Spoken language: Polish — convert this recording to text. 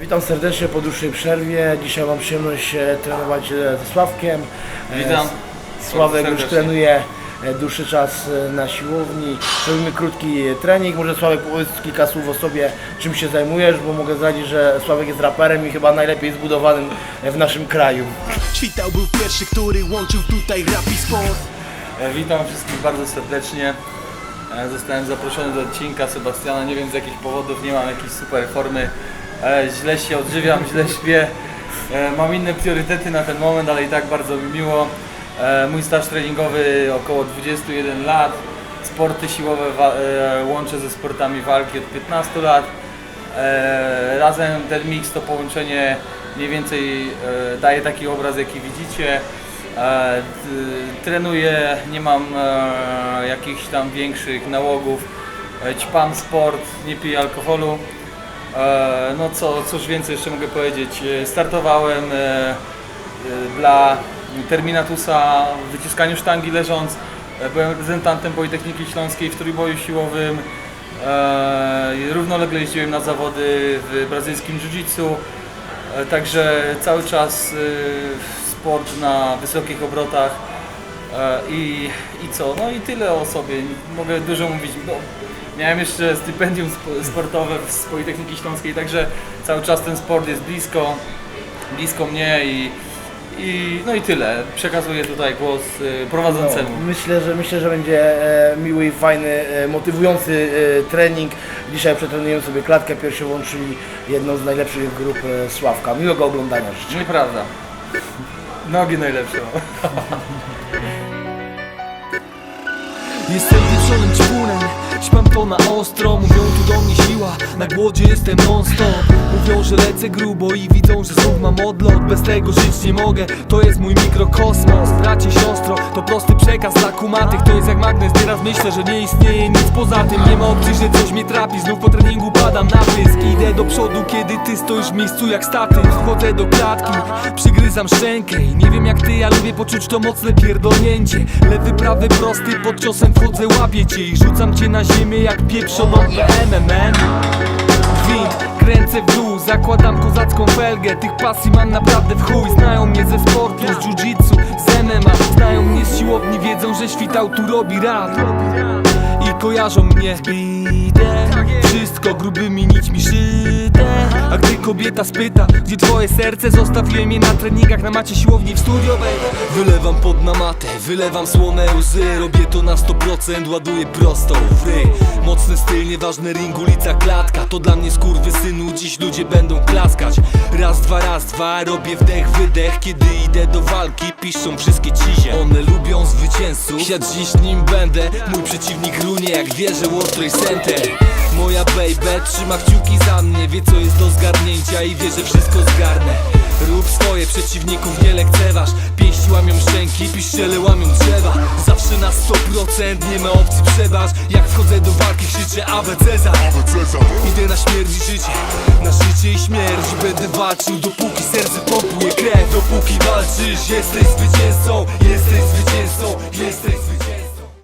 Witam serdecznie po dłuższej przerwie. Dzisiaj mam przyjemność e, trenować e, ze Sławkiem. E, Witam. Sławek już trenuje dłuższy czas na siłowni. Robimy krótki trening. Może Sławek powiedz kilka słów o sobie, czym się zajmujesz, bo mogę zdradzić, że Sławek jest raperem i chyba najlepiej zbudowanym w naszym kraju. Świtał był pierwszy, który łączył tutaj rap i sport Witam wszystkich bardzo serdecznie. Zostałem zaproszony do odcinka Sebastiana. Nie wiem z jakich powodów, nie mam jakiejś super formy. E, Źle się odżywiam, źle śpię. E, Mam inne priorytety na ten moment, ale i tak bardzo mi miło. E, Mój staż treningowy około 21 lat. Sporty siłowe łączę ze sportami walki od 15 lat. Razem ten mix, to połączenie mniej więcej daje taki obraz jaki widzicie. Trenuję, nie mam jakichś tam większych nałogów. E, Ćpam sport, nie piję alkoholu. E, No co, cóż więcej jeszcze mogę powiedzieć. E, Startowałem e, dla Terminatusa w wyciskaniu sztangi leżąc. Byłem reprezentantem Politechniki Śląskiej w trójboju siłowym. Równolegle jeździłem na zawody w brazylijskim jiu-jitsu. Także cały czas sport na wysokich obrotach. I, I co? No i tyle o sobie. Mogę dużo mówić. Miałem jeszcze stypendium sp- sportowe z Politechniki Śląskiej, także cały czas ten sport jest blisko, blisko mnie i, i no i tyle. Przekazuję tutaj głos e, prowadzącemu. No, myślę, że myślę, że będzie e, miły i fajny, e, motywujący e, trening. Dzisiaj przetrenujemy sobie klatkę piersiową, czyli jedną z najlepszych grup Sławka. Miłego oglądania życzę. Nieprawda. Nogi najlepsze. Jestem wieczonym ćpunem Śpam to na ostro Mówią tu do mnie siła. Na głodzie jestem non stop Mówią, że lecę grubo I widzą, że znów mam odlot. Bez tego żyć nie mogę. To jest mój mikrokosmos Bracie, siostro. To prosty przekaz dla kumatych. To jest jak magnes. Nieraz myślę, że nie istnieje nic poza tym. Nie ma opcji, że coś mnie trapi. Znów po treningu padam na pysk. Idę do przodu, kiedy ty stoisz w miejscu jak statyw Wchodzę do klatki Przygryzam szczękę. I nie wiem jak ty, ja lubię poczuć to mocne pierdolnięcie. Lewy, prawy, prosty. Pod ciosem wchodzę, łapię cię I rzucam cię na ziemię jak pieprzoną PMMM Gwint, kręcę w dół, zakładam kozacką felgę. Tych pasji mam naprawdę w chuj. Znają mnie ze sportu, z jiu-jitsu, z MMA Znają mnie z siłowni, wiedzą, że świtał tu robi rap. I kojarzą mnie z Wszystko grubymi nićmi szyte A gdy kobieta spyta, gdzie twoje serce Zostawiłem je na treningach na macie siłowni w studio, baby Wylewam pod na matę, wylewam słone łzy Robię to na 100%, ładuję prosto w Mocny styl, nieważny ring, ulica, klatka. To dla mnie skurwy synu, dziś ludzie będą klaskać. Raz, dwa, raz, dwa, robię wdech, wydech. Kiedy idę do walki, piszą wszystkie cizie. One lubią zwycięzców, ja dziś nim będę Mój przeciwnik runie jak wieże World Trade Center Moja baby trzyma kciuki za mnie Wie co jest do zgarnięcia i wie, że wszystko zgarnę. Rób swoje, przeciwników nie lekceważ. Pięści łamią szczęki, piszczele łamią drzewa. Zawsze na 100% nie ma opcji przebaż Jak wchodzę do walki krzyczę Awe Cezar Idę na śmierć i życie, na życie i śmierć Będę walczył dopóki serce pompuje krew. Dopóki walczysz jesteś zwycięzcą Jesteś zwycięzcą, jesteś